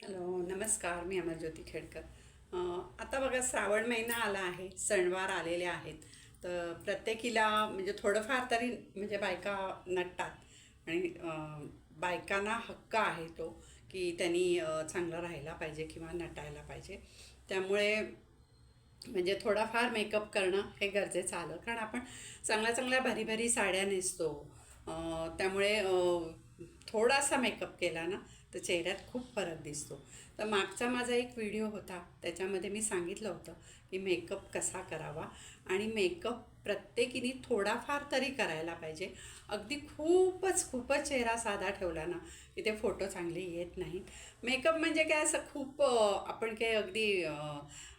Hello नमस्कार मी अमरज्योती खेडकर. आता बघा श्रावण महिना आला आहे सणवार आलेले आहेत. तर प्रत्येकीला म्हणजे थोडंफार तरी म्हणजे बायका नटतात. आणि बायकांना हक्क आहे तो की त्यांनी चांगला राहायला पाहिजे किंवा नटायला पाहिजे. त्यामुळे म्हणजे थोडाफार मेकअप करणं हे गरजेचं आलं. कारण आपण चांगल्या चांगल्या भारी भारी साड्या नेसतो. त्यामुळे थोडासा मेकअप केला ना तर चेहऱ्यात खूप फरक दिसतो. तर मागचा माझा एक व्हिडिओ होता त्याच्यामध्ये मी सांगितलं होतं की मेकअप कसा करावा आणि मेकअप प्रत्येकीने थोडाफार तरी करायला पाहिजे. अगदी खूपच खूपच चेहरा साधा ठेवला ना की ते फोटो चांगले येत नाहीत. मेकअप म्हणजे काय असं खूप आपण काही अगदी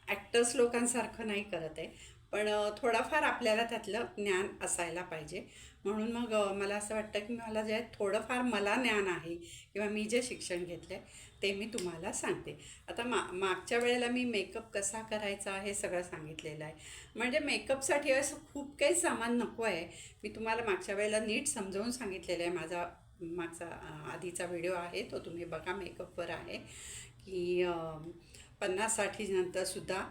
ॲक्टर्स लोकांसारखं नाही करत आहे. पण थोडाफार आपल्याला त्यातलं ज्ञान असायला पाहिजे. म्हणून मग मला असं वाटतं की मला जे थोडंफार मला ज्ञान आहे किंवा मी जे शिक्षण घेतलं आहे ते मी तुम्हाला सांगते. आता मा मागच्या वेळेला मी मेकअप कसा करायचा हे सगळं सांगितलेलं आहे. म्हणजे मेकअपसाठी असं खूप काही सामान नको आहे. मी तुम्हाला मागच्या वेळेला नीट समजावून सांगितलेलं आहे. माझा मागचा आधीचा व्हिडिओ आहे तो तुम्ही बघा. मेकअपवर आहे की पन्नाससाठी नंतरसुद्धा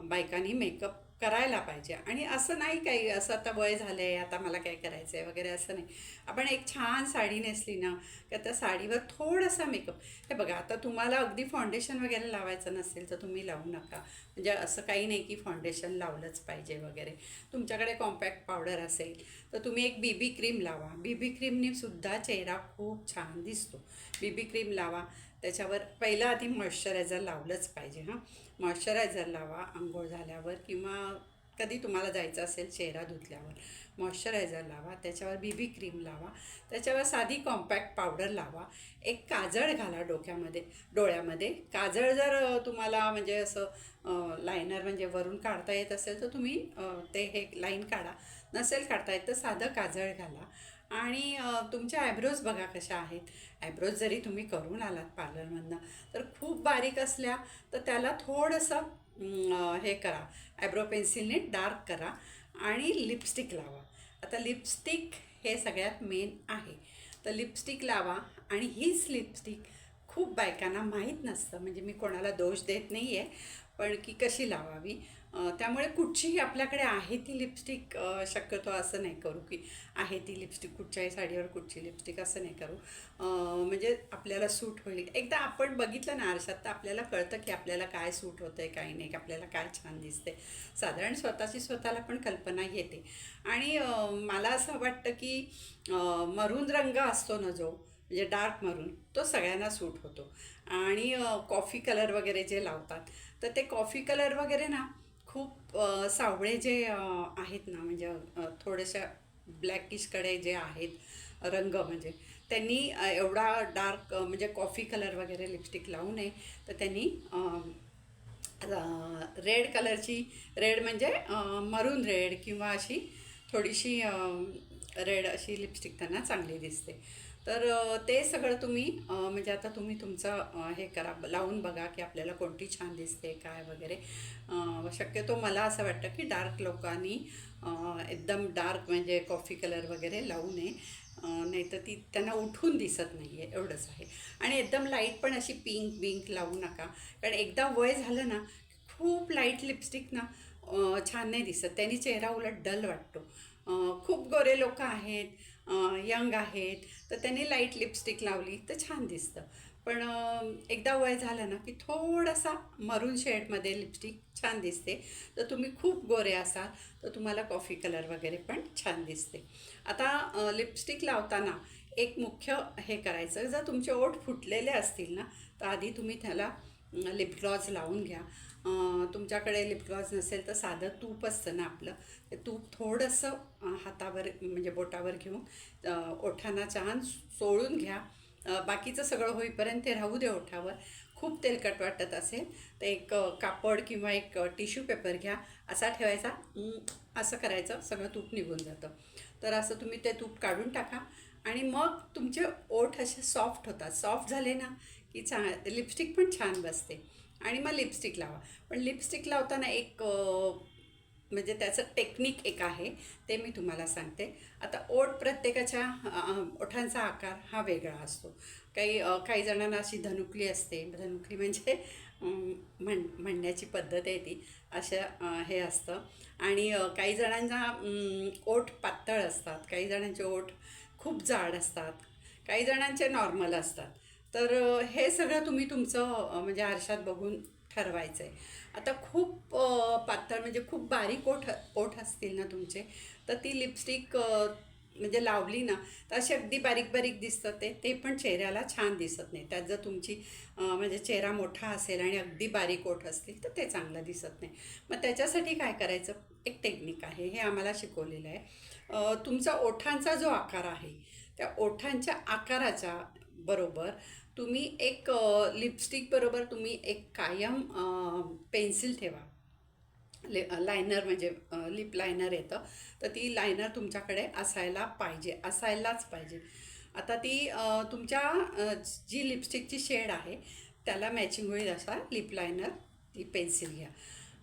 बायकांनी मेकअप करायला पाहिजे. आणि असं नाही काही असं आता वय झालं आहे आता मला काय करायचं आहे वगैरे असं नाही. आपण एक छान साडी नेसली ना का त्या साडीवर थोडासा मेकअप हे बघा आता तुम्हाला अगदी फाउंडेशन वगैरे लावायचं नसेल तर तुम्ही लावू नका. म्हणजे असं काही नाही की फाउंडेशन लावलंच पाहिजे वगैरे. तुमच्याकडे कॉम्पॅक्ट पावडर असेल तर तुम्ही एक बीबी क्रीम लावा. बीबी क्रीमने सुद्धा चेहरा खूप छान दिसतो. बीबी क्रीम लावा. त्याच्यावर पहिलं आधी मॉइश्चरायझर लावलंच पाहिजे हां. मॉइश्चरायझर लावा आंघोळ झाल्यावर किंवा कधी तुम्हाला जायचं असेल चेहरा धुतल्यावर मॉइश्चरायझर लावा त्याच्यावर बी बी क्रीम लावा त्याच्यावर साधी कॉम्पॅक्ट पावडर लावा. एक काजळ घाला डोक्यामध्ये डोळ्यामध्ये. काजळ जर तुम्हाला म्हणजे असं लायनर म्हणजे वरून काढता येत असेल तर तुम्ही ते हे लाईन काढा. नसेल काढता येत तर साधं काजळ घाला. आणि तुमच्या आयब्रोज बघा कशा आहेत. ॲब्रोज जरी तुम्ही करून आलात पार्लरमधनं तर खूप बारीक असल्या तर त्याला थोडंसं हे करा. ॲब्रो पेन्सिलने डार्क करा आणि लिपस्टिक लावा. आता लिपस्टिक हे सगळ्यात मेन आहे. तर लिपस्टिक लावा आणि हीच लिपस्टिक खूप बायकांना माहीत नसतं. म्हणजे मी कोणाला दोष देत नाही आहे पण की कशी लावावी? त्यामुळे कुठचीही आपल्याकडे आहे ती लिपस्टिक शक्यतो असं नाही करू की आहे ती लिपस्टिक कुठच्याही साडीवर कुठची लिपस्टिक असं नाही करू. म्हणजे आपल्याला सूट होईल. एकदा आपण बघितलं ना आरशात तर आपल्याला कळतं की आपल्याला काय सूट होतं आहे काही नाही की आपल्याला काय छान दिसते साधारण स्वतःची स्वतःला पण कल्पना येते. आणि मला असं वाटतं की मरून रंग असतो ना जो म्हणजे डार्क मरून तो सगळ्यांना सूट होतो. आणि कॉफी कलर वगैरे जे लावतात तर ते कॉफी कलर वगैरे ना खूप सावळे जे आहेत ना म्हणजे थोड्याशा ब्लॅकिशकडे जे आहेत रंग म्हणजे त्यांनी एवढा डार्क म्हणजे कॉफी कलर वगैरे लिपस्टिक लावू नये तर त्यांनी रेड कलरची रेड म्हणजे मरून रेड किंवा अशी थोडीशी रेड अशी लिपस्टिक त्यांना चांगली दिसते. तर ते सगळं तुम्ही म्हणजे आता तुम्ही तुमचं हे करा लावून बघा की आपल्याला कोणती छान दिसते काय वगैरे. शक्यतो मला असं वाटतं की डार्क लोकांनी एकदम डार्क म्हणजे कॉफी कलर वगैरे लावू नये. नाही तर ती त्यांना उठून दिसत नाही आहे एवढंच आहे. आणि एकदम लाइट पण अशी पिंक बिंक लावू नका. कारण एकदा वय झालं ना खूप लाइट लिपस्टिक ना छान नाही दिसत. त्यांनी चेहरा उलट डल वाटतो. खूप गोरे लोक आहेत. यंग आहेत तर त्यांनी लाइट लिपस्टिक लावली तर छान दिसतं. पण एकदा वय झालं ना की थोडासा मरून शेडमध्ये लिपस्टिक छान दिसते. तर तुम्ही खूप गोरे असाल तर तुम्हाला कॉफी कलर वगैरे पण छान दिसते. आता लिपस्टिक लावताना एक मुख्य हे करायचं जर तुमचे ओठ फुटलेले असतील ना तर आधी तुम्ही त्याला लिपग्लॉज लावून घ्या. तुमच्याकडे लिपग्लॉस नसेल तर साधं तूप असतं ना आपलं. ते तूप थोडंसं हातावर म्हणजे बोटावर घेऊन ओठांना छान चोळून घ्या. बाकीचं सगळं होईपर्यंत ते राहू दे ओठावर. खूप तेलकट वाटत असेल तर एक कापड किंवा एक टिश्यू पेपर घ्या. असा ठेवायचा. असं करायचं. सगळं तूप निघून जातं. तर असं तुम्ही ते तूप काढून टाका. आणि मग तुमचे ओठ असे सॉफ्ट होतात. सॉफ्ट झाले ना की चा लिपस्टिक पण छान बसते. आणि मग लिपस्टिक लावा. पण लिपस्टिक लावताना एक म्हणजे त्याचं टेक्निक एक आहे ते मी तुम्हाला सांगते. आता ओठ प्रत्येकाच्या ओठांचा आकार हा वेगळा असतो. काही काही जणांना अशी धनुकली असते. धनुकली म्हणजे म्हण म्हणण्याची पद्धत आहे ती. अशा हे असतं. आणि काही जणांना ओठ पातळ असतात. काही जणांचे ओठ खूप जाड असतात. काही जणांचे नॉर्मल असतात. तर हे सगळं तुम्ही तुमचं म्हणजे आरशात बघून ठरवायचं आहे आता खूप पातळ म्हणजे खूप बारीक ओठ ओठ असतील ना तुमचे तर ती लिपस्टिक म्हणजे लावली ना तर अशी अगदी बारीक बारीक दिसतं ते ते पण चेहऱ्याला छान दिसत नाही. त्यात जर तुमची म्हणजे चेहरा मोठा असेल आणि अगदी बारीक ओठ असतील तर ते चांगलं दिसत नाही. मग त्याच्यासाठी काय करायचं? एक टेक्निक आहे हे आम्हाला शिकवलेलं आहे. तुमचा ओठांचा जो आकार आहे त्या ओठांच्या आकाराच्या बरोबर तुम्ही एक लिपस्टिक बरोबर तुम्ही एक कायम पेन्सिल ठेवा. ले लायनर म्हणजे लिप लायनर येतं. तर ती लायनर तुमच्याकडे असायला पाहिजे असायलाच पाहिजे. आता ती तुमच्या जी लिपस्टिकची शेड आहे त्याला मॅचिंग होईल असा लिप लायनर ती पेन्सिल घ्या.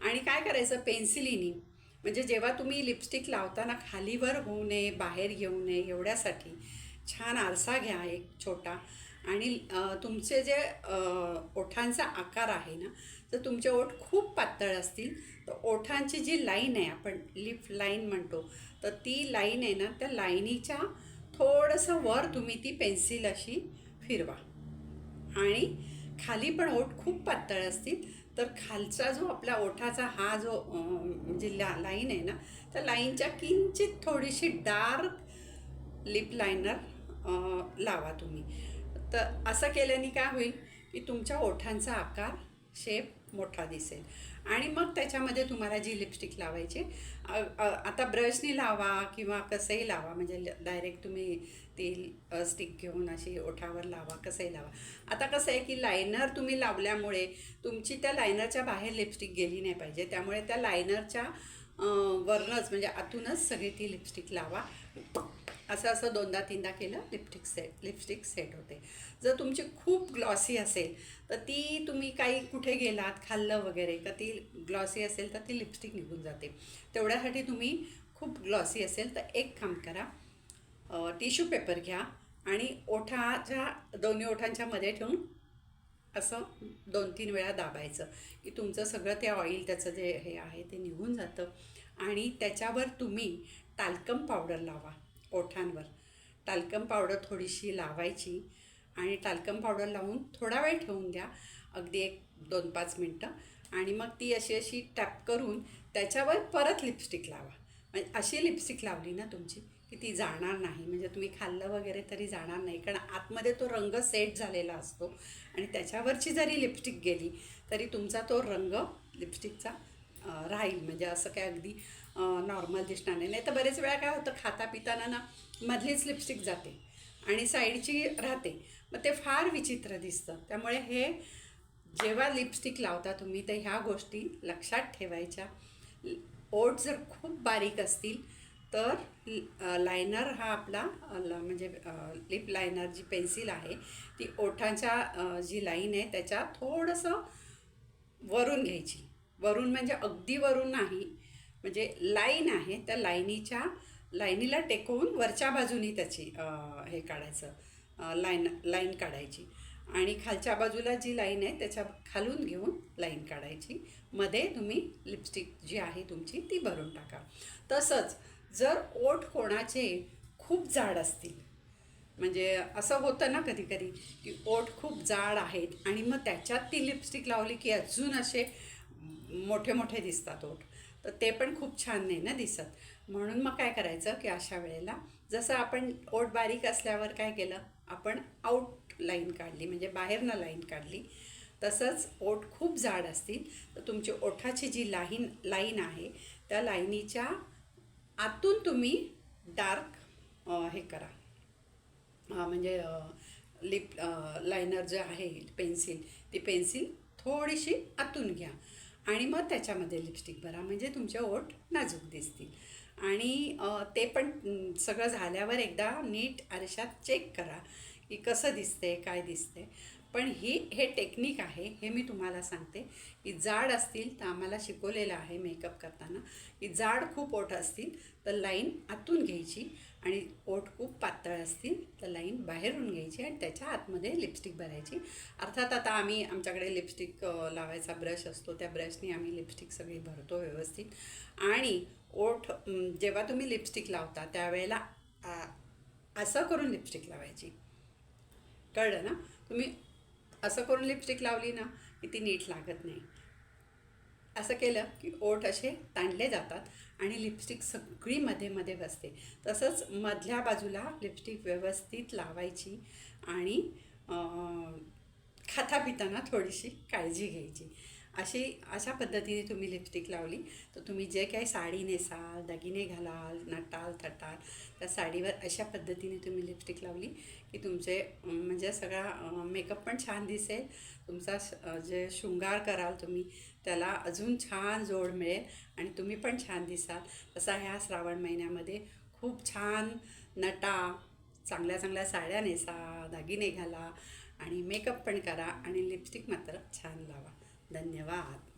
आणि काय करायचं? पेन्सिलीनी म्हणजे जेव्हा तुम्ही लिपस्टिक लावताना खालीवर होऊ नये बाहेर येऊ नये एवढ्यासाठी छान आरसा घ्या एक छोटा. आणि तुमचे जे ओठांचा आकार आहे ना तर तुमचे ओठ खूप पातळ असतील. तर ओठांची जी लाईन आहे आपण लिप लाईन म्हणतो तर ती लाईन आहे ना त्या लाईनीच्या थोडंसं वर तुम्ही ती पेन्सिल अशी फिरवा. आणि खाली पण ओठ खूप पातळ असतील. तर खालचा जो आपला ओठाचा हा जो जिल्हा म्हणजे ला लाईन आहे ना त्या लाईनच्या किंचित थोडीशी डार्क लिप लायनर लावा तुम्ही. तर असं केल्याने काय होईल की तुमच्या ओठांचा आकार शेप मोठा दिसेल. आणि मग त्याच्यामध्ये तुम्हाला जी लिपस्टिक लावायची आता ब्रशनी लावा किंवा कसंही लावा म्हणजे डायरेक्ट तुम्ही ती स्टिक घेऊन अशी ओठावर लावा कसंही लावा. आता कसं आहे की लायनर तुम्ही लावल्यामुळे तुमची त्या लायनरच्या बाहेर लिपस्टिक गेली नाही पाहिजे. त्यामुळे त्या लायनरच्या वरनच म्हणजे आतूनच सगळी ती लिपस्टिक लावा. असं असं दोनदा तीनदा केलं लिपस्टिक सेट लिपस्टिक सेट होते. जर तुमची खूप ग्लॉसी असेल तर ती तुम्ही काही कुठे गेलात खाल्लं वगैरे का ती ग्लॉसी असेल तर ती लिपस्टिक निघून जाते. तेवढ्यासाठी तुम्ही खूप ग्लॉसी असेल तर एक काम करा टिश्यू पेपर घ्या आणि ओठाच्या दोन्ही ओठांच्या मध्ये ठेवून असं दोन तीन वेळा दाबायचं की तुमचं सगळं ते ऑइल त्याचं जे हे आहे ते निघून जातं. आणि त्याच्यावर तुम्ही टाल्कम पावडर लावा. ओठांवर टाल्कम पावडर थोडीशी लावायची आणि टाल्कम पावडर लावून थोडा वेळ ठेवून द्या. अगदी एक दोन पाच मिनटं. आणि मग ती अशी अशी टॅप करून त्याच्यावर परत लिपस्टिक लावा. म्हणजे अशी लिपस्टिक लावली ना तुमची की ती जाणार नाही. म्हणजे तुम्ही खाल्लं वगैरे तरी जाणार नाही. कारण आतमध्ये तो रंग सेट झालेला असतो आणि त्याच्यावरची जरी लिपस्टिक गेली तरी तुमचा तो रंग लिपस्टिकचा राहील. म्हणजे असं काय अगदी नॉर्मल दिसणार नाही. नाही तर बरेच वेळा काय होतं खाता पिताना ना मधलीच लिपस्टिक जाते आणि साईडची राहते. मग ते फार विचित्र दिसतं. त्यामुळे हे जेव्हा लिपस्टिक लावता तुम्ही तर ह्या गोष्टी लक्षात ठेवायच्या. ओठ जर खूप बारीक असतील तर लायनर हा आपला म्हणजे लिप लायनर जी पेन्सिल आहे ती ओठांच्या जी लाईन आहे त्याच्या थोडंसं वरून घ्यायची. वरून म्हणजे अगदी वरून नाही म्हणजे लाईन आहे त्या लाईनीच्या लाईनीला टेकवून वरच्या बाजूनी त्याची हे काढायचं लाईन लाईन काढायची. आणि खालच्या बाजूला जी लाईन आहे त्याच्या खालून घेऊन लाईन काढायची. मध्ये तुम्ही लिपस्टिक जी आहे तुमची ती भरून टाका. तसंच जर ओठ कोणाचे खूप जाड असतील म्हणजे असं होतं ना कधी कधी की ओठ खूप जाड आहेत आणि मग त्याच्यात ती लिपस्टिक लावली की अजून असे मोठे मोठे दिसतात ओठ. तर ते पण खूप छान नाही ना दिसत. म्हणून मग काय करायचं की अशा वेळेला जसं आपण ओठ बारीक असल्यावर काय केलं आपण आउट लाईन काढली म्हणजे बाहेरनं लाईन काढली तसंच ओठ खूप जाड असतील तर तुमची ओठाची जी लाईन लाईन आहे त्या लाईनीच्या आतून तुम्ही डार्क हे करा. म्हणजे लिप लायनर जे आहे पेन्सिल ती पेन्सिल थोडीशी आतून घ्या. आणि मग त्याच्यामध्ये लिपस्टिक भरा. म्हणजे तुमचे ओठ नाजूक दिसतील. आणि ते पण सगळं झाल्यावर एकदा नीट आरशात चेक करा की कसं दिसते काय दिसते पण ही हे टेक्निक आहे हे मी तुम्हाला सांगते की जाड असतील तर आम्हाला शिकवलेलं आहे मेकअप करताना. की जाड खूप ओठ असतील तर लाईन आतून घ्यायची. आणि ओठ खूप पातळ असतील तर लाईन बाहेरून घ्यायची आणि त्याच्या आतमध्ये लिपस्टिक भरायची. अर्थात आता आम्ही आमच्याकडे लिपस्टिक लावायचा ब्रश असतो. त्या ब्रशने आम्ही लिपस्टिक सगळी भरतो व्यवस्थित. आणि ओठ जेव्हा तुम्ही लिपस्टिक लावता त्यावेळेला असं करून लिपस्टिक लावायची. कळलं ना? तुम्ही असं करून लिपस्टिक लावली ना की ती नीट लागत नाही. असं केलं की ओठ असे ताणले जातात आणि लिपस्टिक सगळी मध्ये मध्ये बसते. तसंच मधल्या बाजूला लिपस्टिक व्यवस्थित लावायची आणि खाता पिताना थोडीशी काळजी घ्यायची. अशी अशा पद्धतीने तुम्ही लिपस्टिक लावली. तर तुम्ही जे काही साडी नेसाल दागिने घालाल नटाल थटाल त्या साडीवर अशा पद्धतीने तुम्ही लिपस्टिक लावली की तुमचे म्हणजे सगळा मेकअप पण छान दिसेल. तुमचा श- जे शृंगार कराल तुम्ही त्याला अजून छान जोड मिळेल आणि तुम्ही पण छान दिसाल. तसा ह्या श्रावण महिन्यामध्ये खूप छान नटा चांगल्या चांगल्या साड्या नेसा दागिने घाला आणि मेकअप पण करा आणि लिपस्टिक मात्र छान लावा. धन्यवाद